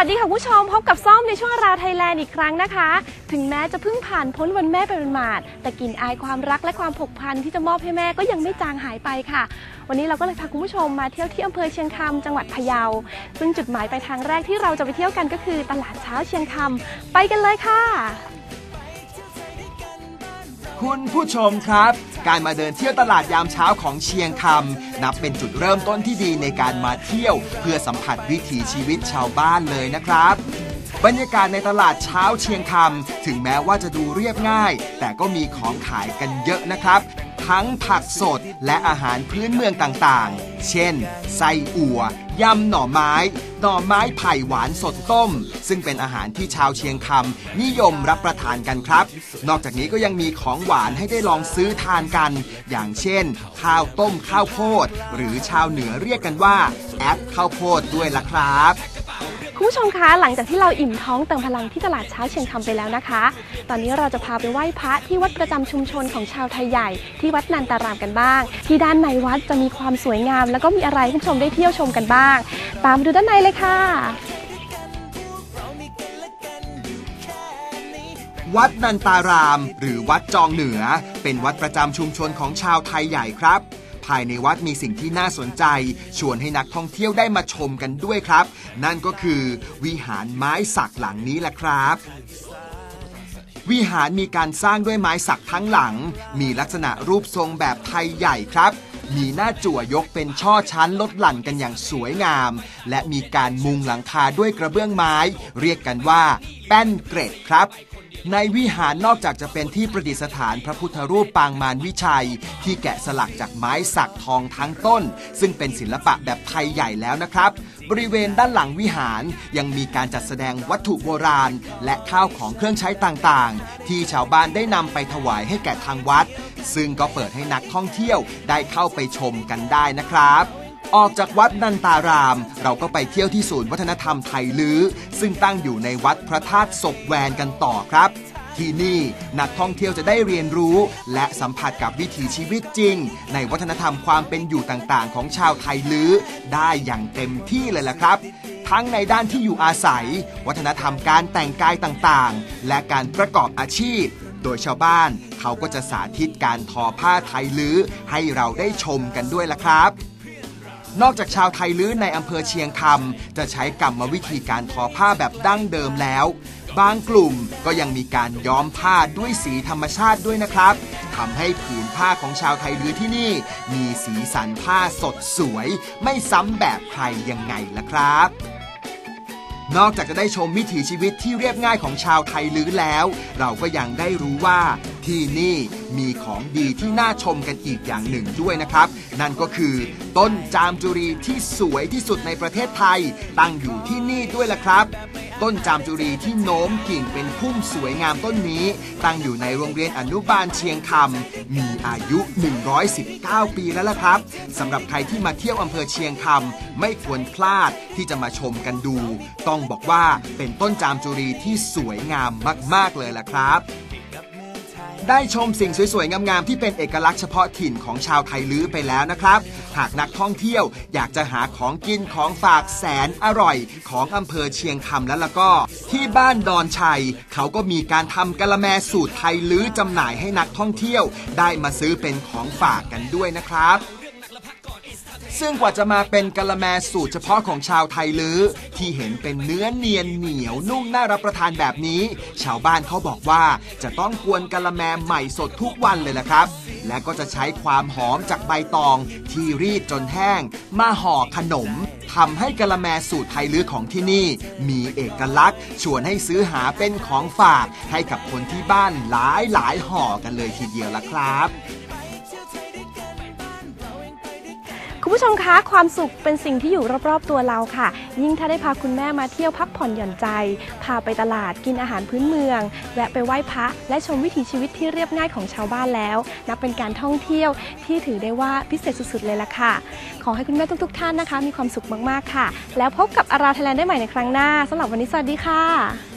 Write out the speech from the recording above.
วัสดีค่ะผู้ชมพบกับส้มในช่วงราวไทยแลนด์อีกครั้งนะคะ ถึงแม้จะเพิ่งผ่านพ้นวันแม่ไปเป็นหมาด แต่กลิ่นอายความรักและความผูกพันที่จะมอบให้แม่ก็ยังไม่จางหายไปค่ะ วันนี้เราก็เลยพาคุณผู้ชมมาเที่ยวที่อำเภอเชียงคำจังหวัดพะเยา ซึ่งจุดหมายปลายทางแรกที่เราจะไปเที่ยวกันก็คือตลาดเช้าเชียงคำไปกันเลยค่ะ คุณผู้ชมครับ การมาเดินเที่ยวตลาดยามเช้าของเชียงคำนับเป็นจุดเริ่มต้นที่ดีในการมาเที่ยว เพื่อสัมผัสวิถีชีวิตชาวบ้านเลยนะครับ บรรยากาศในตลาดเช้าเชียงคำถึงแม้ว่าจะดูเรียบง่าย แต่ก็มีของขายกันเยอะนะครับ ทั้งผักสดและอาหารพื้นเมืองต่างๆ เช่น ไส้อั่วยำหน่อไม้ หน่อไม้ไผ่หวานสดต้ม ซึ่งเป็นอาหารที่ชาวเชียงคำนิยมรับประทานกันครับ นอกจากนี้ก็ยังมีของหวานให้ได้ลองซื้อทานกัน อย่างเช่น ข้าวต้มข้าวโพด หรือชาวเหนือเรียกกันว่า แอปข้าวโพดด้วยล่ะครับ คุณผู้ชมคะหลังจากที่เราอิ่มท้องเติมพลังที่ตลาดเช้าเชียงคำไปแล้วนะคะ ตอนนี้เราจะพาไปไหว้พระที่วัดประจำชุมชนของชาวไทยใหญ่ ที่วัดนันตารามกันบ้าง ที่ด้านในวัดจะมีความสวยงาม แล้วก็มีอะไรให้คุณผู้ชมได้เที่ยวชมกันบ้าง ตามไปดูด้านในเลยค่ะ วัดนันตาราม หรือวัดจองเหนือ เป็นวัดประจำชุมชนของชาวไทยใหญ่ครับ ภายในวัดมีสิ่งที่น่าสนใจ ชวนให้นักท่องเที่ยวได้มาชมกันด้วยครับ นั่นก็คือวิหารไม้สักหลังนี้แหละครับวิหารมีการสร้างด้วยไม้สักทั้งหลัง มีลักษณะรูปทรงแบบไทยใหญ่ครับ มีหน้าจั่วยกเป็นช่อชั้นลดหลั่นกันอย่างสวยงาม และมีการมุงหลังคาด้วยกระเบื้องไม้ เรียกกันว่า แป้นเกรดครับ ในวิหารนอกจากจะเป็นที่ประดิษฐานพระพุทธรูปปางมารวิชัย ที่แกะสลักจากไม้สักทองทั้งต้น ซึ่งเป็นศิลปะแบบไทยใหญ่แล้วนะครับ บริเวณด้านหลังวิหารยังมีการจัดแสดงวัตถุโบราณ และข้าวของเครื่องใช้ต่างๆ ที่ชาวบ้านได้นำไปถวายให้แก่ทางวัด ซึ่งก็เปิดให้นักท่องเที่ยวได้เข้าไปชมกันได้นะครับ ออกจากวัดนันตาราม เราก็ไปเที่ยวที่ศูนย์วัฒนธรรมไทยลื้อ ซึ่งตั้งอยู่ในวัดพระธาตุศพแวนกันต่อครับ ที่นี่นักท่องเที่ยวจะได้เรียนรู้ และสัมผัสกับวิถีชีวิตจริง ในวัฒนธรรมความเป็นอยู่ต่างๆ ของชาวไทยลื้อ ได้อย่างเต็มที่เลยล่ะครับ ทั้งในด้านที่อยู่อาศัย วัฒนธรรมการแต่งกายต่างๆ และการประกอบอาชีพโดยชาวบ้านเขาก็จะสาธิตการทอผ้าไทยลื้อให้เราได้ชมกันด้วยล่ะครับ นอกจากชาวไทยลื้อในอำเภอเชียงคำจะใช้กรรมวิธีการทอผ้าแบบดั้งเดิมแล้ว บางกลุ่มก็ยังมีการย้อมผ้าด้วยสีธรรมชาติด้วยนะครับทำให้ผืนผ้าของชาวไทยลื้อที่นี่ มีสีสันผ้าสดสวย ไม่ซ้ำแบบใครยังไงล่ะครับ นอกจากจะได้ชมวิถีชีวิตที่เรียบง่ายของชาวไทยลื้อแล้ว เราก็ยังได้รู้ว่าที่นี่มีของดีที่น่าชมกันอีกอย่างหนึ่งด้วยนะครับ นั่นก็คือ ต้นจามจุรีที่สวยที่สุดในประเทศไทย ตั้งอยู่ที่นี่ด้วยล่ะครับ ต้นจามจุรีที่โน้มกิ่งเป็นพุ่มสวยงามต้นนี้ ตั้งอยู่ในโรงเรียนอนุบาลเชียงคำมีอายุ 119 ปีแล้วล่ะครับสำหรับใครที่มาเที่ยวอำเภอเชียงคำไม่ควรพลาดที่จะมาชมกันดู ต้องบอกว่าเป็นต้นจามจุรีที่สวยงามมาก ๆ เลยล่ะครับ ได้ชมสิ่งสวยๆ งามๆ ที่เป็นเอกลักษณ์เฉพาะถิ่นของชาวไทยลื้อไปแล้วนะครับ หากนักท่องเที่ยวอยากจะหาของกินของฝากแสนอร่อยของอำเภอเชียงคำแล้วล่ะก็ ที่บ้านดอนชัย เขาก็มีการทำกะละแมสูตรไทยลื้อจำหน่ายให้นักท่องเที่ยว ได้มาซื้อเป็นของฝากกันด้วยนะครับ ซึ่งกว่าจะมาเป็นกะละแมสูตรเฉพาะของชาวไทยลื้อที่เห็นเป็นเนื้อเนียนเหนียวนุ่มน่ารับประทานแบบนี้ ชาวบ้านเขาบอกว่าจะต้องกวนกะละแมใหม่สดทุกวันเลยละครับ และก็จะใช้ความหอมจากใบตอง ที่รีดจนแห้ง มาห่อขนมทำให้กะละแมสูตรไทยลื้อของที่นี่ มีเอกลักษณ์ ชวนให้ซื้อหาเป็นของฝาก ให้กับคนที่บ้านหลายหลายห่อกันเลยทีเดียวละครับ ผู้ชมคะความสุขเป็นสิ่งที่อยู่รอบๆตัวเราค่ะ ยิ่งถ้าได้พาคุณแม่มาเที่ยวพักผ่อนหย่อนใจ พาไปตลาดกินอาหารพื้นเมือง แวะไปไหว้พระและชมวิถีชีวิตที่เรียบง่ายของชาวบ้านแล้ว นับเป็นการท่องเที่ยวที่ถือได้ว่าพิเศษสุดๆเลยล่ะค่ะ ขอให้คุณแม่ทุกๆ ท่านนะคะ มีความสุขมากๆค่ะ แล้วพบกับอาราไทยแลนด์ได้ใหม่ในครั้งหน้าสำหรับวันนี้สวัสดีค่ะ